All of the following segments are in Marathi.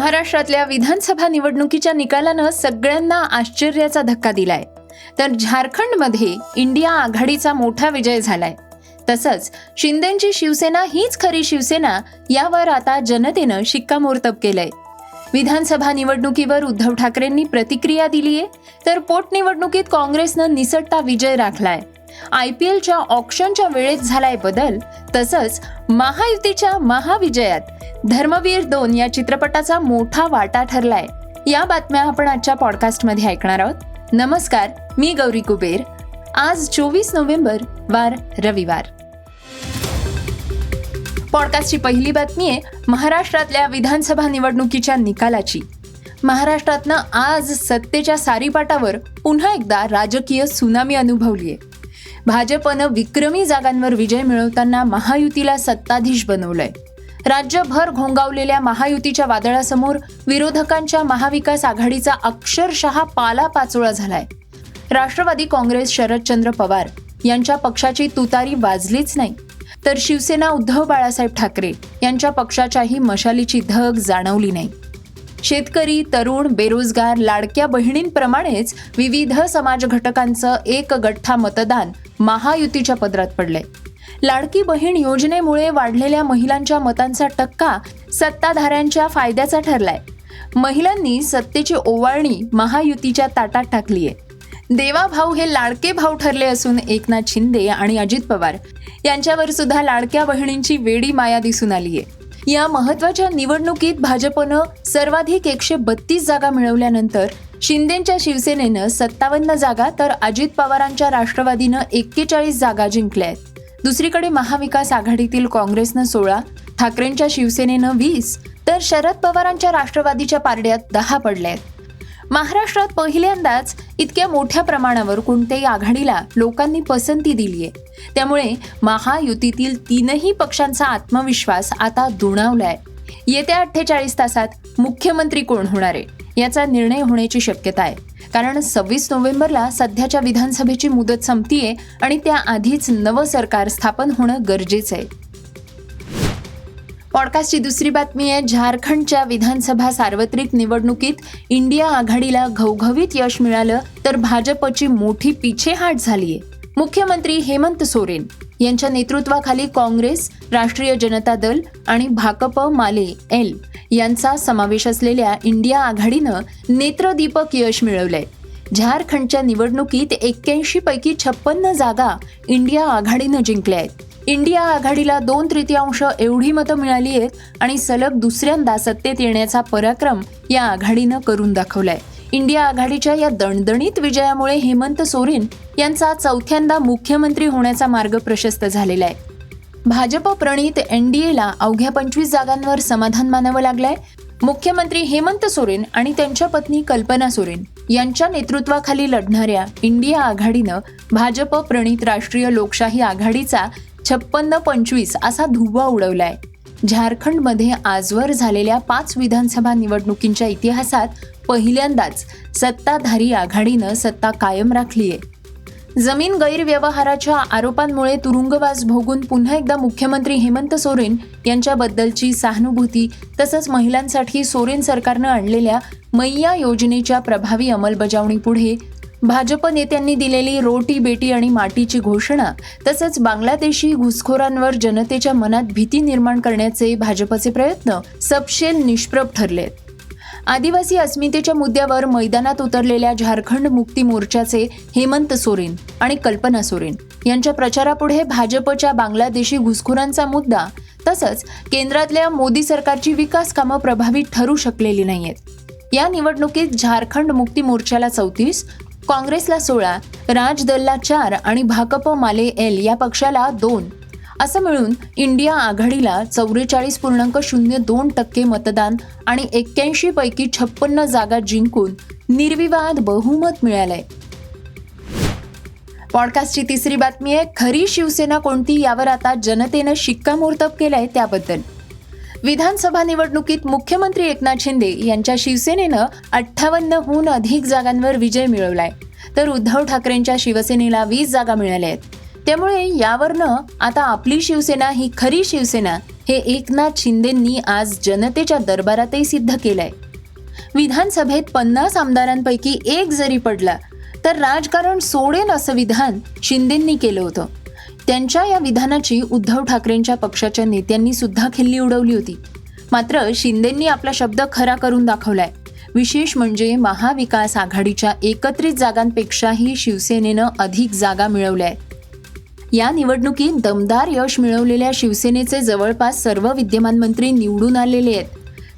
महाराष्ट्रातल्या विधानसभा निवडणुकीच्या निकालानं सगळ्यांना आश्चर्याचा धक्का दिलाय. तर झारखंडमध्ये इंडिया आघाडीचा मोठा विजय झालाय. तसंच शिंदेची शिवसेना हीच खरी शिवसेना यावर आता जनतेनं शिक्कामोर्तब केलंय. विधानसभा निवडणुकीवर उद्धव ठाकरेंनी प्रतिक्रिया दिलीये तर पोटनिवडणुकीत काँग्रेसनं निसटता विजय राखलाय. आय पी एलच्या ऑक्शनच्या वेळेत झालाय बदल तसंच महायुतीच्या महाविजयात धर्मवीर दोन या चित्रपटाचा मोठा वाटा ठरलाय. या बातम्या आपण आजच्या पॉडकास्टमध्ये ऐकणार आहोत. नमस्कार मी गौरी कुबेर. आज चोवीस नोव्हेंबर वार रविवार. पॉडकास्टची पहिली बातमी आहे महाराष्ट्रातल्या विधानसभा निवडणुकीच्या निकालाची. महाराष्ट्रातनं आज सत्तेच्या सारीपाटावर पुन्हा एकदा राजकीय सुनामी अनुभवलीय. भाजपनं विक्रमी जागांवर विजय मिळवताना महायुतीला सत्ताधीश बनवलंय. राज्यभर घोंगावलेल्या महायुतीच्या वादळासमोर विरोधकांच्या महाविकास आघाडीचा अक्षरशः पाला पाचोळा झालाय. राष्ट्रवादी काँग्रेस शरदचंद्र पवार यांच्या पक्षाची तुतारी वाजलीच नाही. तर शिवसेना उद्धव बाळासाहेब ठाकरे यांच्या पक्षाच्याही मशालीची धग जाणवली नाही. शेतकरी तरुण बेरोजगार लाडक्या बहिणींप्रमाणेच विविध समाज घटकांचं एक गठ्ठा मतदान महायुतीच्या पदरात पडलंय. लाडकी बहीण योजनेमुळे वाढलेल्या महिलांच्या मतांचा टक्का सत्ताधाऱ्यांच्या फायद्याचा ठरलाय. महिलांनी सत्तेची ओवाळणी महायुतीच्या ताटात टाकली आहे देवा भाऊ हे लाडके भाऊ ठरले असून एकनाथ शिंदे आणि अजित पवार यांच्यावर सुद्धा लाडक्या बहिणींची वेडी माया दिसून आली आहे या महत्त्वाच्या निवडणुकीत भाजपनं सर्वाधिक एकशे बत्तीस जागा मिळवल्यानंतर शिंदेच्या शिवसेनेनं सत्तावन्न जागा तर अजित पवारांच्या राष्ट्रवादीनं एक्केचाळीस जागा जिंकल्या आहेत दुसरीकडे महाविकास आघाडीतील काँग्रेसनं सोळा ठाकरेंच्या शिवसेनेनं वीस तर शरद पवारांच्या राष्ट्रवादीच्या पारड्यात दहा पडल्या आहेत महाराष्ट्रात पहिल्यांदाच इतक्या मोठ्या प्रमाणावर कोणत्याही आघाडीला लोकांनी पसंती दिली आहे त्यामुळे महायुतीतील तीनही पक्षांचा आत्मविश्वास आता दुणावलाय. येत्या अठ्ठेचाळीस तासात मुख्यमंत्री कोण होणार आहे याचा निर्णय होण्याची शक्यता आहे. कारण सव्वीस नोव्हेंबरला सध्याच्या विधानसभेची मुदत संपतीये आणि त्याआधीच नवं सरकार स्थापन होणं गरजेचं आहे. पॉडकास्टची दुसरी बातमी आहे झारखंडच्या विधानसभा सार्वत्रिक निवडणुकीत इंडिया आघाडीला घवघवीत यश मिळालं तर भाजपची मोठी पिछेहाट झालीय. मुख्यमंत्री हेमंत सोरेन यांच्या नेतृत्वाखाली काँग्रेस राष्ट्रीय जनता दल आणि भाकप माले एल यांचा समावेश असलेल्या इंडिया आघाडीनं नेत्रदीपक यश मिळवलंय. झारखंडच्या निवडणुकीत एक्क्याऐंशी पैकी छप्पन्न जागा इंडिया आघाडीनं जिंकल्या आहेत इंडिया आघाडीला दोन तृतीयांश एवढी मतं मिळाली आहेत आणि सलग दुसऱ्यांदा सत्तेत येण्याचा पराक्रम या आघाडीनं करून दाखवलाय. इंडिया आघाडीच्या या दणदणीत विजयामुळे हेमंत सोरेन यांचा चौथ्यांदा मुख्यमंत्री होण्याचा मार्ग प्रशस्त झालेला आहे. भाजप प्रणित एनडीएला अवघ्या पंचवीस जागांवर समाधान मानावं लागलंय. मुख्यमंत्री हेमंत सोरेन आणि त्यांच्या पत्नी कल्पना सोरेन यांच्या नेतृत्वाखाली लढणाऱ्या इंडिया आघाडीनं भाजप प्रणित राष्ट्रीय लोकशाही आघाडीचा छप्पन्न पंचवीस असा धुव्वा उडवलाय. झारखंडमध्ये आजवर झालेल्या पाच विधानसभा निवडणुकींच्या इतिहासात पहिल्यांदाच सत्ताधारी आघाडीनं सत्ता कायम राखली आहे. जमीन गैरव्यवहाराच्या आरोपांमुळे तुरुंगवास भोगून पुन्हा एकदा मुख्यमंत्री हेमंत सोरेन यांच्याबद्दलची सहानुभूती तसंच महिलांसाठी सोरेन सरकारनं आणलेल्या मैया योजनेच्या प्रभावी अंमलबजावणीपुढे भाजप नेत्यांनी दिलेली रोटी बेटी आणि माटीची घोषणा तसंच बांगलादेशी घुसखोरांवर जनतेच्या मनात भीती निर्माण करण्याचे भाजपचे प्रयत्न सपशेल निष्प्रभ ठरलेत. आदिवासी अस्मितेच्या मुद्द्यावर मैदानात उतरलेल्या झारखंड मुक्ती मोर्चाचे हेमंत सोरेन आणि कल्पना सोरेन यांच्या प्रचारापुढे भाजपच्या बांगलादेशी घुसखोरांचा मुद्दा तसंच केंद्रातल्या मोदी सरकारची विकास कामं प्रभावी ठरू शकलेली नाहीयेत. या निवडणुकीत झारखंड मुक्ती मोर्चाला चौतीस काँग्रेसला सोळा राजदलला चार आणि भाकप माले एल या पक्षाला दोन. असं मिळून इंडिया आघाडीला चौवेचाळीस पूर्णांक शून्य दोन टक्के मतदान आणि एक्क्याऐंशी पैकी छप्पन्न जागा जिंकून निर्विवाद बहुमत मिळालंय. पॉडकास्टची तिसरी बातमी आहे खरी शिवसेना कोणती यावर आता जनतेनं शिक्कामोर्तब केलंय त्याबद्दल. विधानसभा निवडणुकीत मुख्यमंत्री एकनाथ शिंदे यांच्या शिवसेनेनं अठ्ठावन्नहून अधिक जागांवर विजय मिळवलाय. तर उद्धव ठाकरेंच्या शिवसेनेला वीस जागा मिळाल्या आहेत. त्यामुळे यावरनं आता आपली शिवसेना ही खरी शिवसेना हे एकनाथ शिंदेंनी आज जनतेच्या दरबारातही सिद्ध केलंय. विधानसभेत पन्नास आमदारांपैकी एक जरी पडला तर राजकारण सोडेल असं विधान शिंदेंनी केलं होतं. त्यांच्या या विधानाची उद्धव ठाकरेंच्या पक्षाच्या नेत्यांनी सुद्धा खिल्ली उडवली होती. मात्र शिंदेंनी आपला शब्द खरा करून दाखवलाय. विशेष म्हणजे महाविकास आघाडीच्या एकत्रित जागांपेक्षाही शिवसेनेनं अधिक जागा मिळवल्या आहेत या निवडणुकीत दमदार यश मिळवलेल्या शिवसेनेचे जवळपास सर्व विद्यमान मंत्री निवडून आलेले आहेत.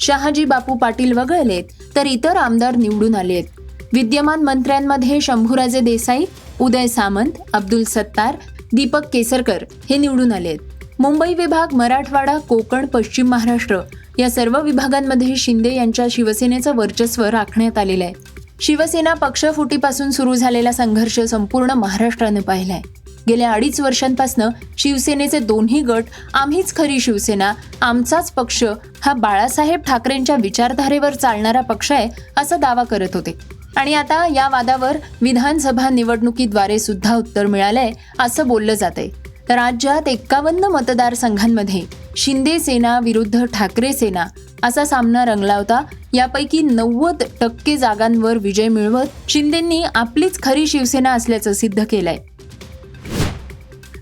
शहाजी बापू पाटील वगळलेत तर इतर आमदार निवडून आले आहेत विद्यमान मंत्र्यांमध्ये शंभूराजे देसाई उदय सामंत अब्दुल सत्तार दीपक केसरकर हे निवडून आले आहेत. मुंबई विभाग मराठवाडा कोकण पश्चिम महाराष्ट्र या सर्व विभागांमध्ये शिंदे यांच्या शिवसेनेचं वर्चस्व राखण्यात आलेलं आहे. शिवसेना पक्षफुटीपासून सुरू झालेला संघर्ष संपूर्ण महाराष्ट्रानं पाहिलाय. गेल्या अडीच वर्षांपासून शिवसेनेचे दोन्ही गट आम्हीच खरी शिवसेना आमचाच पक्ष हा बाळासाहेब ठाकरेंच्या विचारधारेवर चालणारा पक्ष आहे असा दावा करत होते. आणि आता या वादावर विधानसभा निवडणुकीद्वारे सुद्धा उत्तर मिळालंय असं बोललं जातंय. राज्यात एक्कावन्न मतदारसंघांमध्ये शिंदे सेना विरुद्ध ठाकरे सेना असा सामना रंगला होता. यापैकी नव्वद टक्के जागांवर विजय मिळवत शिंदेंनी आपलीच खरी शिवसेना असल्याचं सिद्ध केलंय.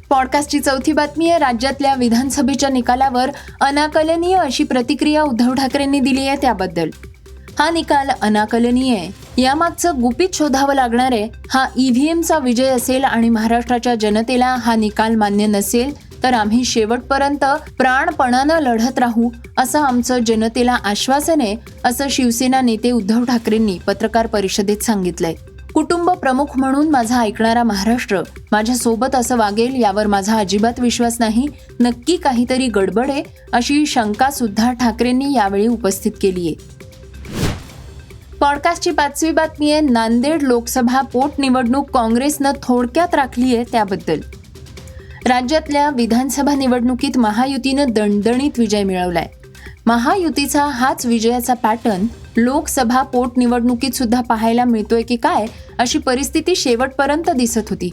पॉडकास्टची चौथी बातमी आहे राज्यातल्या विधानसभेच्या निकालावर अनाकलनीय अशी प्रतिक्रिया उद्धव ठाकरेंनी दिली आहे त्याबद्दल. हा निकाल अनाकलनीय आहे. यामागचं गुपित शोधावं लागणार आहे. हा ईव्हीएमचा विजय असेल आणि महाराष्ट्राच्या जनतेला हा निकाल मान्य नसेल तर आम्ही शेवटपर्यंत प्राणपणानं लढत राहू असं आमचं जनतेला आश्वासन आहे असं शिवसेना नेते उद्धव ठाकरेंनी पत्रकार परिषदेत सांगितलंय. कुटुंब प्रमुख म्हणून माझा ऐकणारा महाराष्ट्र माझ्या सोबत असं वागेल यावर माझा अजिबात विश्वास नाही. नक्की काहीतरी गडबड आहे अशी शंका सुद्धा ठाकरेंनी यावेळी उपस्थित केली आहे पॉडकास्टची पाचवी बातमी आहे नांदेड लोकसभा पोटनिवडणूक काँग्रेसनं थोडक्यात राखली आहे त्याबद्दल. राज्यातल्या विधानसभा निवडणुकीत महायुतीनं दणदणीत विजय मिळवलाय. महायुतीचा हाच विजयाचा पॅटर्न लोकसभा पोटनिवडणुकीत सुद्धा पाहायला मिळतोय की काय अशी परिस्थिती शेवटपर्यंत दिसत होती.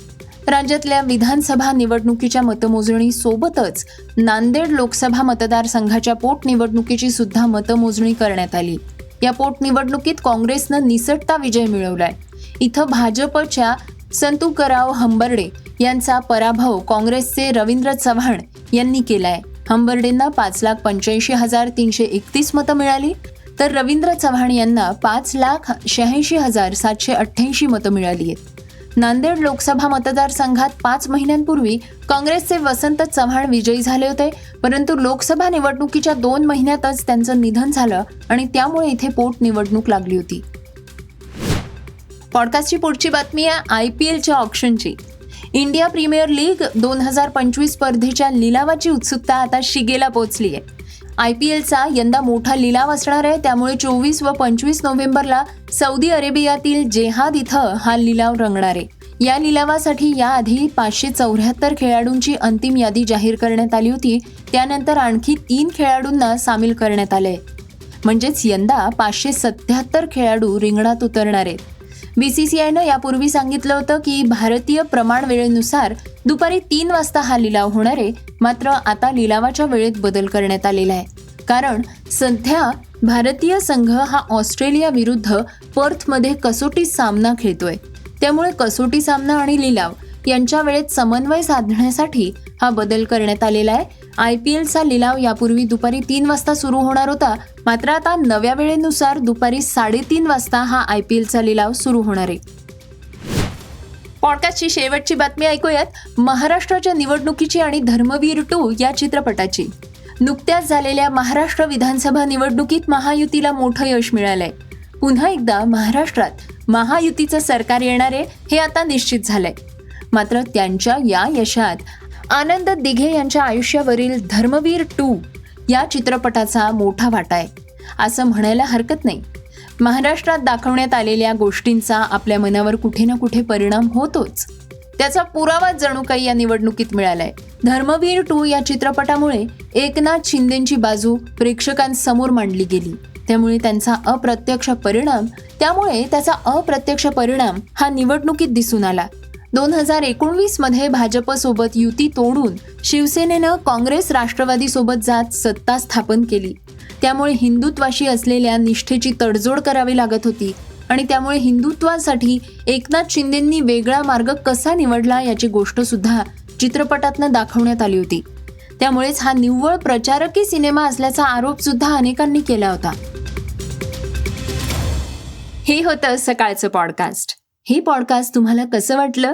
राज्यातल्या विधानसभा निवडणुकीच्या मतमोजणी सोबतच नांदेड लोकसभा मतदारसंघाच्या पोटनिवडणुकीची सुद्धा मतमोजणी करण्यात आली. या पोटनिवडणुकीत काँग्रेसनं निसटता विजय मिळवलाय. इथं भाजपच्या संतुकराव हंबर्डे यांचा पराभव काँग्रेसचे रवींद्र चव्हाण यांनी केलाय. हंबर्डेंना पाच लाख पंच्याऐंशी हजार तीनशे एकतीस मतं मिळाली तर रवींद्र चव्हाण यांना पाच लाख शहाऐंशी हजार सातशे अठ्ठ्याऐंशी मतं मिळाली आहेत. नांदेड लोकसभा मतदारसंघात पाच महिन्यांपूर्वी काँग्रेसचे वसंत चव्हाण विजयी झाले होते. परंतु लोकसभा निवडणुकीच्या दोन महिन्यातच त्यांचं निधन झालं आणि त्यामुळे इथे पोटनिवडणूक लागली होती. पॉडकास्टची पुढची बातमी आहे आय पी एलच्या ऑप्शनची. इंडिया प्रीमियर लीग दोन हजार पंचवीस स्पर्धेच्या लिलावाची उत्सुकता आता शिगेला पोहोचली आहे आय पी एलचा यंदा मोठा लिलाव असणार आहे. त्यामुळे चोवीस व पंचवीस नोव्हेंबरला सौदी अरेबियातील जेहाद इथं हा लिलाव रंगणार आहे. या लिलावासाठी याआधी पाचशे चौऱ्याहत्तर खेळाडूंची अंतिम यादी जाहीर करण्यात आली होती. त्यानंतर आणखी तीन खेळाडूंना सामील करण्यात आले म्हणजेच यंदा पाचशे सत्याहत्तर खेळाडू रिंगणात उतरणार आहेत. बीसीसीआयनं यापूर्वी सांगितलं होतं की भारतीय प्रमाण वेळेनुसार दुपारी तीन वाजता हा लिलाव होणार आहे. मात्र आता लिलावाच्या वेळेत बदल करण्यात आलेला आहे. कारण सध्या भारतीय संघ हा ऑस्ट्रेलिया विरुद्ध पर्थमध्ये कसोटी सामना खेळतोय. त्यामुळे कसोटी सामना आणि लिलाव यांच्या वेळेत समन्वय साधण्यासाठी हा बदल करण्यात आलेला आहे. आय पी एलचा लिलाव यापूर्वी दुपारी तीन वाजता सुरू होणार होता. मात्र आता नव्या वेळेनुसार दुपारी साडेतीन वाजता हा आय पी एलचा लिलाव सुरू होणार आहे. पॉडकास्टची शेवटची बातमी ऐकूयात. महाराष्ट्राच्या निवडणुकीची आणि धर्मवीर टू या चित्रपटाची. नुकत्याच झालेल्या महाराष्ट्र विधानसभा निवडणुकीत महायुतीला मोठं यश मिळालंय. पुन्हा एकदा महाराष्ट्रात महायुतीचं सरकार येणार आहे हे आता निश्चित झालंय. मात्र त्यांच्या या यशात आनंद दिघे यांच्या आयुष्यावरील धर्मवीर टू या चित्रपटाचा मोठा वाटा आहे. असं म्हणायला हरकत नाही. महाराष्ट्रात दाखवण्यात आलेल्या गोष्टींचा आपल्या मनावर कुठे ना कुठे परिणाम होतोच. त्याचा पुरावा जणू काही या निवडणुकीत मिळालाय. धर्मवीर टू या चित्रपटामुळे एकनाथ शिंदेची बाजू प्रेक्षकांसमोर मांडली गेली. त्यामुळे त्यांचा अप्रत्यक्ष परिणाम त्यामुळे त्याचा अप्रत्यक्ष परिणाम हा निवडणुकीत दिसून आला. दोन हजार एकोणवीसमध्ये भाजपसोबत युती तोडून शिवसेनेनं काँग्रेस राष्ट्रवादी सोबत जात सत्ता स्थापन केली. त्यामुळे हिंदुत्वाशी असलेल्या निष्ठेची तडजोड करावी लागत होती आणि त्यामुळे हिंदुत्वासाठी एकनाथ शिंदेंनी वेगळा मार्ग कसा निवडला याची गोष्ट सुद्धा चित्रपटातनं दाखवण्यात आली होती. त्यामुळेच हा निव्वळ प्रचारकी सिनेमा असल्याचा आरोप सुद्धा अनेकांनी केला होता. हे होतं सकाळचं पॉडकास्ट. हे पॉडकास्ट तुम्हाला कसं वाटलं?